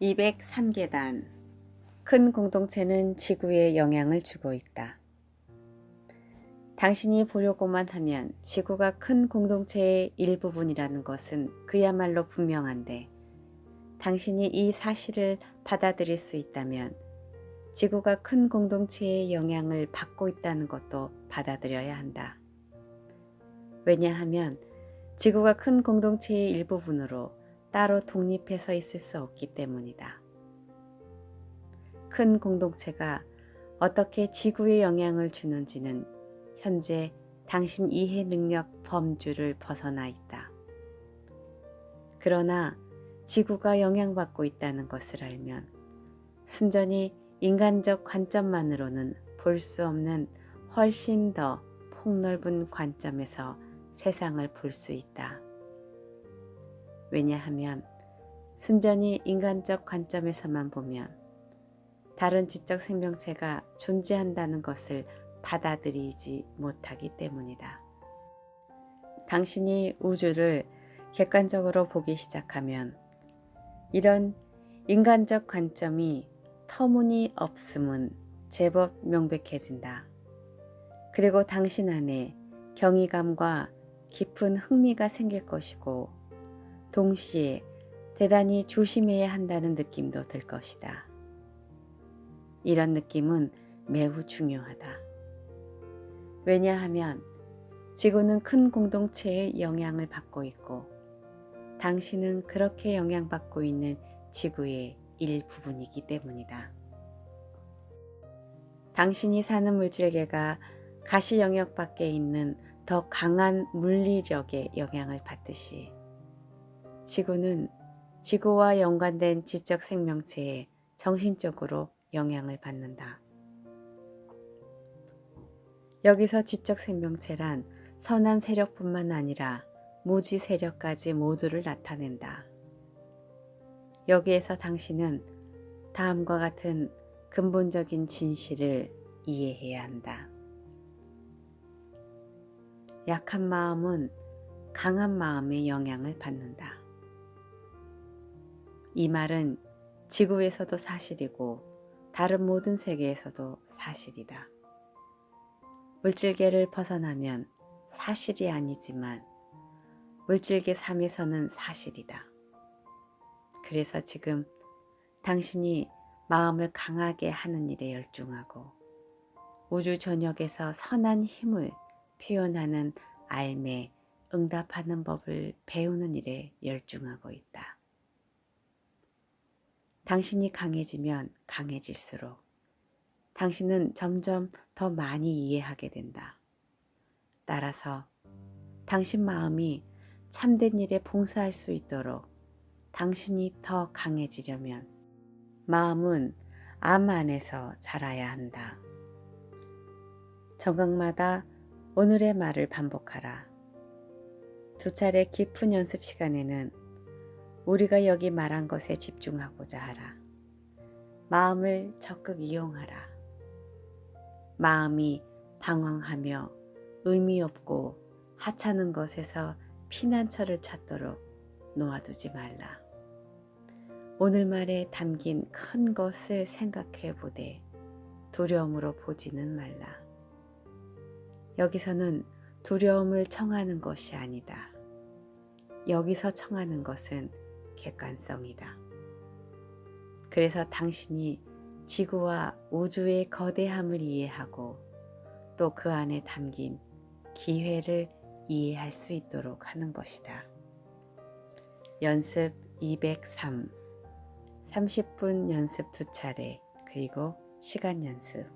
203계단 큰 공동체는 지구에 영향을 주고 있다. 당신이 보려고만 하면 지구가 큰 공동체의 일부분이라는 것은 그야말로 분명한데 당신이 이 사실을 받아들일 수 있다면 지구가 큰 공동체의 영향을 받고 있다는 것도 받아들여야 한다. 왜냐하면 지구가 큰 공동체의 일부분으로 따로 독립해서 있을 수 없기 때문이다. 큰 공동체가 어떻게 지구에 영향을 주는지는 현재 당신 이해 능력 범주를 벗어나 있다. 그러나 지구가 영향받고 있다는 것을 알면 순전히 인간적 관점만으로는 볼 수 없는 훨씬 더 폭넓은 관점에서 세상을 볼 수 있다. 왜냐하면 순전히 인간적 관점에서만 보면 다른 지적 생명체가 존재한다는 것을 받아들이지 못하기 때문이다. 당신이 우주를 객관적으로 보기 시작하면 이런 인간적 관점이 터무니 없음은 제법 명백해진다. 그리고 당신 안에 경이감과 깊은 흥미가 생길 것이고 동시에 대단히 조심해야 한다는 느낌도 들 것이다. 이런 느낌은 매우 중요하다. 왜냐하면 지구는 큰 공동체의 영향을 받고 있고 당신은 그렇게 영향받고 있는 지구의 일부분이기 때문이다. 당신이 사는 물질계가 가시 영역 밖에 있는 더 강한 물리력의 영향을 받듯이 지구는 지구와 연관된 지적 생명체에 정신적으로 영향을 받는다. 여기서 지적 생명체란 선한 세력뿐만 아니라 무지 세력까지 모두를 나타낸다. 여기에서 당신은 다음과 같은 근본적인 진실을 이해해야 한다. 약한 마음은 강한 마음의 영향을 받는다. 이 말은 지구에서도 사실이고 다른 모든 세계에서도 사실이다. 물질계를 벗어나면 사실이 아니지만 물질계 3에서는 사실이다. 그래서 지금 당신이 마음을 강하게 하는 일에 열중하고 우주 전역에서 선한 힘을 표현하는 알매, 응답하는 법을 배우는 일에 열중하고 있다. 당신이 강해지면 강해질수록 당신은 점점 더 많이 이해하게 된다. 따라서 당신 마음이 참된 일에 봉사할 수 있도록 당신이 더 강해지려면 마음은 암 안에서 자라야 한다. 정각마다 오늘의 말을 반복하라. 두 차례 깊은 연습 시간에는 우리가 여기 말한 것에 집중하고자 하라. 마음을 적극 이용하라. 마음이 방황하며 의미 없고 하찮은 것에서 피난처를 찾도록 놓아두지 말라. 오늘 말에 담긴 큰 것을 생각해 보되 두려움으로 보지는 말라. 여기서는 두려움을 청하는 것이 아니다. 여기서 청하는 것은 객관성이다. 그래서 당신이 지구와 우주의 거대함을 이해하고 또 그 안에 담긴 기회를 이해할 수 있도록 하는 것이다. 연습 203 30분 연습 두 차례 그리고 시간 연습